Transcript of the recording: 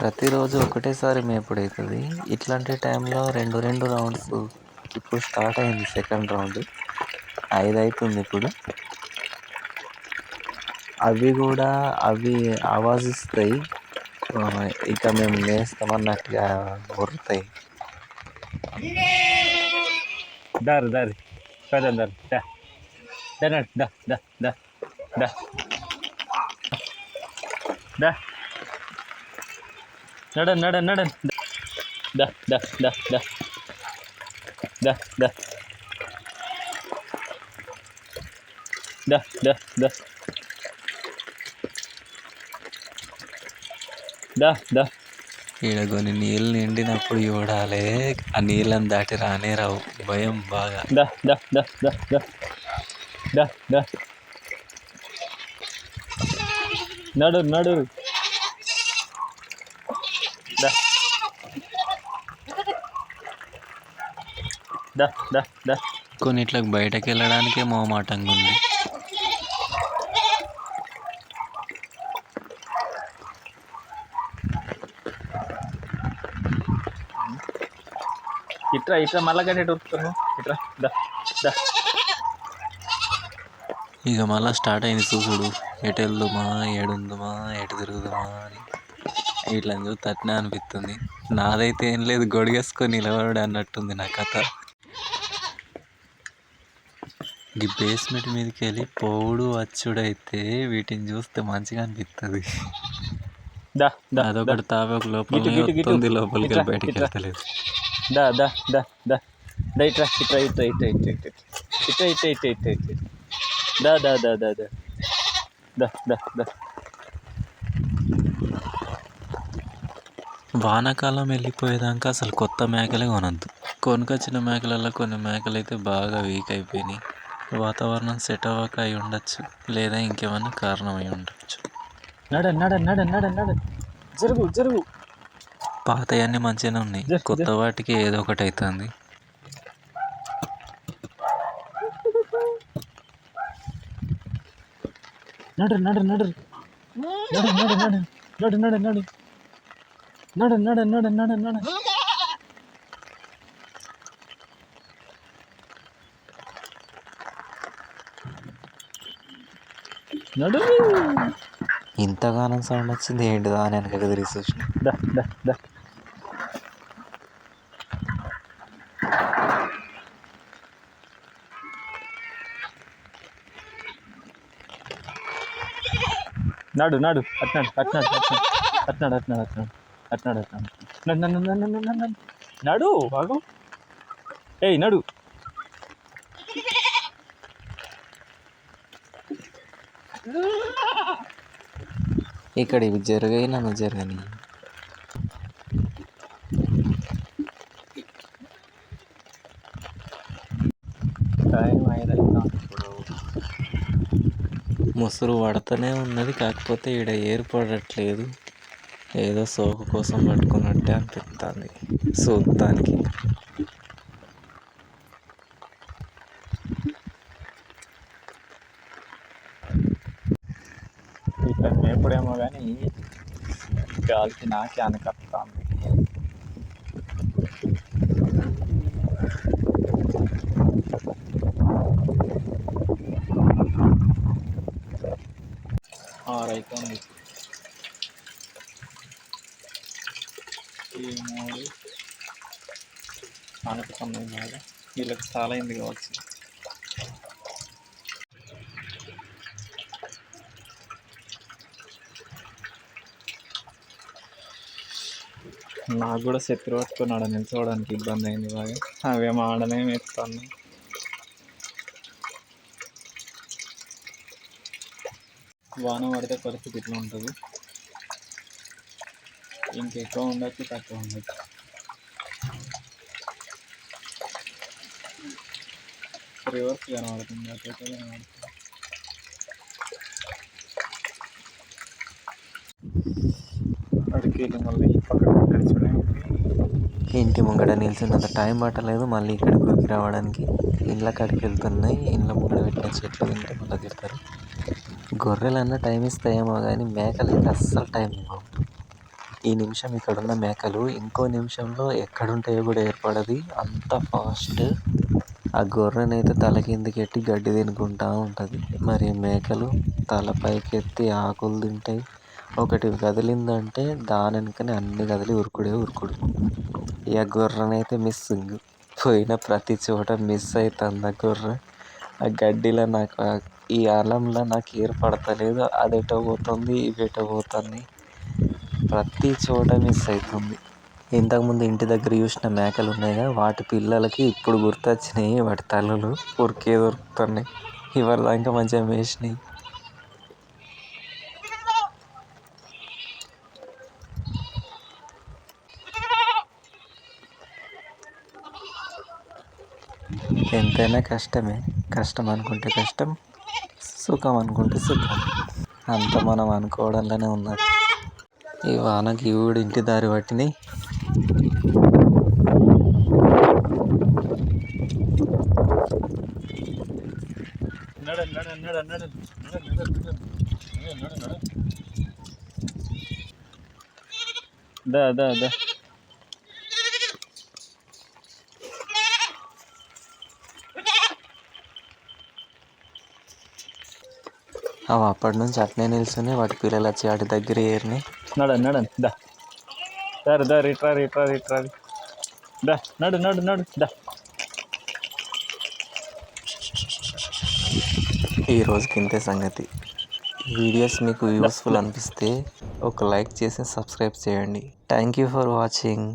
ప్రతిరోజు ఒకటేసారి మేపుడు అవుతుంది ఇట్లాంటి టైంలో రెండు రెండు రౌండ్స్ ఇప్పుడు స్టార్ట్ అయింది సెకండ్ రౌండ్. ఐదు అవుతుంది ఇప్పుడు. అవి కూడా అవి ఆవాజిస్తాయి. ఇక మేము నేస్తామన్నట్టుగా ఉరుతాయి దారు దారి. పద దారు. దా. దా దా దా. దా. దా. దా నడ నడ నడ దా దా దా దా. దా దా. దా దా దా. దా దా. ఈడ కొన్ని నీళ్ళు నిండినప్పుడు చూడాలి ఆ నీళ్ళని దాటి రానే రావు. భయం బాగా. da da da da da da da నడు నడు. దా దా దా. కొన్నిట్లకు బయటకు వెళ్ళడానికే మొహమాటంగా ఉంది. ఇట్రా ఇట్రా మళ్ళా గడ్డ ఉరుకుతాను ఇట్రా దా దా. ఇక మళ్ళీ స్టార్ట్ అయింది చూసుడు. ఎటు వెళ్దామా ఏడుందామా ఎటు తిరుగుదామా అని. ఇట్లా చూస్తే అట్నే అనిపిస్తుంది. నాదైతే ఏం లేదు గొడిగేసుకొని నిలబడు అన్నట్టుంది నా కథ. ఈ బేస్మెంట్ మీదకి వెళ్ళి పోవుడు వచ్చుడు అయితే వీటిని చూస్తే మంచిగా అనిపిస్తుంది దా దా అదొకటి తావక లోపల లోపలికి బయటికి. వెళ్తలేదు. దా దా దా దా. దా ఇట్రా ఇట్రా ఇట్రా ఇట్రా ఇట్రా ఇట్రా ఇట్రా. ఇట్రా ఇట్రా ఇట్రా ఇట్రా దా దా దా దా దా. దా దా దా. వానాకాలం వెళ్ళిపోయేదాకా అసలు కొత్త మేకలే కొనద్దు. కొనుకొచ్చిన మేకలలో కొన్ని మేకలు అయితే బాగా వీక్ అయిపోయినాయి. వాతావరణం సెట్ అవ్వక అయి ఉండొచ్చు. లేదా ఇంకేమైనా కారణం అయి ఉండొచ్చు. నడ నడ నడ నడ నడ. జరుగు జరుగు. పాతయన్నీ మంచిగానే ఉన్నాయి. కొత్త వాటికి ఏదో ఒకటి అవుతుంది నడు నడు. నడు నడు నడు. నడు నడు నడు. నడు నడు నడు నడు నడు. నడు ఇంతగానం సౌండ్ వచ్చింది ఏంటిదా అని వెనక తిరిగి చూసిన నడు నడు అట్నాడు అట్నాడు అట్నాడు అట్నాడు అట్నాడు అట్నాడు అట్నాడు నడు నడు నడు నడు నడు నడు నడు బాగు ఏయ్ నడు ఇక్కడ ఇవి జరగాయి నన్ను జరగని. ముసురు పడుతూనే ఉన్నది కాకపోతే ఈడ ఏర్పడట్లేదు ఏదో సోకు కోసం పట్టుకున్నట్టే అనిపిస్తుంది చూడటానికి ఇక్కడ మేపుడేమో కానీ గాలికి నాకే అనకత్తాంది ఆరైతుంది ఈ మూడు అనుకున్నాయి బాగా వీళ్ళకి చాలా అయింది కావచ్చు. నాకు కూడా శత్రు పట్టుకున్నాడు నిల్చోవడానికి ఇబ్బంది అయింది బాగా. అవేమో ఆడనే ఎత్తాను వాన పడితే పరిస్థితి ఇట్లా ఉంటుంది. ఇంకెక్కువ ఉండొచ్చు తక్కువ ఉండొచ్చు. రివర్స్ కనబడుతుంది అట్లా కనబడుతుంది. ఫీలింగ్ మళ్ళీ ఈ పక్కన ఇంటి ముంగడ నిల్చున్నంత టైం పట్టలేదు మళ్ళీ ఇక్కడికి ఉరికి రావడానికి. ఇండ్ల కాడికి వెళ్తున్నాయి. ఇండ్ల ముంగడ పెట్టిన చెట్లు తింటే మళ్ళీ తిడతారు. గొర్రెలన్నా టైం ఇస్తాయేమో కానీ మేకలు అయితే అస్సలు టైం ఇవ్వవు. ఈ నిమిషం ఇక్కడ ఉన్న మేకలు ఇంకో నిమిషంలో ఎక్కడుంటాయో కూడా ఏర్పడది. అంత ఫాస్ట్ ఆ గొర్రెనైతే తల కిందకెట్టి గడ్డి తినుకుంటా ఉంటుంది. మరి మేకలు తల పైకెత్తి ఆకులు తింటాయి. ఒకటి కదిలిందంటే దాని వెనుకనే అన్ని కదిలి ఉరుకుడే ఉరుకుడు. ఇక గొర్రెనైతే మిస్సింగ్ పోయిన ప్రతి చోట మిస్ అవుతుంది ఆ గొర్రె. ఆ గడ్డిలో నాకు ఈ అలంలో నాకు ఏర్పడతలేదు అది ఎటో పోతుంది ఇవి ఎటో పోతుంది. ప్రతి చోట మిస్ అవుతుంది ఇంతకుముందు ఇంటి దగ్గర చూసిన మేకలు ఉన్నాయిగా వాటి పిల్లలకి ఇప్పుడు గుర్తొచ్చినాయి వాటి తలలు ఉరికే దొరుకుతున్నాయి ఇవాళ ఇంకా మంచిగా మేసినాయి. ఎంతైనా కష్టమే. కష్టం అనుకుంటే కష్టం సుఖం అనుకుంటే సుఖం. అంత మనం అనుకోవడంలోనే ఉన్నది ఈ వానకి ఊడి ఇంటి దారి పట్టిని దా దా దా. అవి అప్పటి నుంచి అట్నే నిల్చుని వాటి పిల్లలు వచ్చి వాటి దగ్గర ఏరినాయి నడ నడ దా. దారి దారి ఇట్రా ఇట్రా ఇట్రా దా నడు నడు నడు దా. ఈ రోజుకి ఇంతే సంగతి. వీడియోస్ మీకు యూస్ఫుల్ అనిపిస్తే ఒక లైక్ చేసి సబ్స్క్రైబ్ చేయండి. Thank you for watching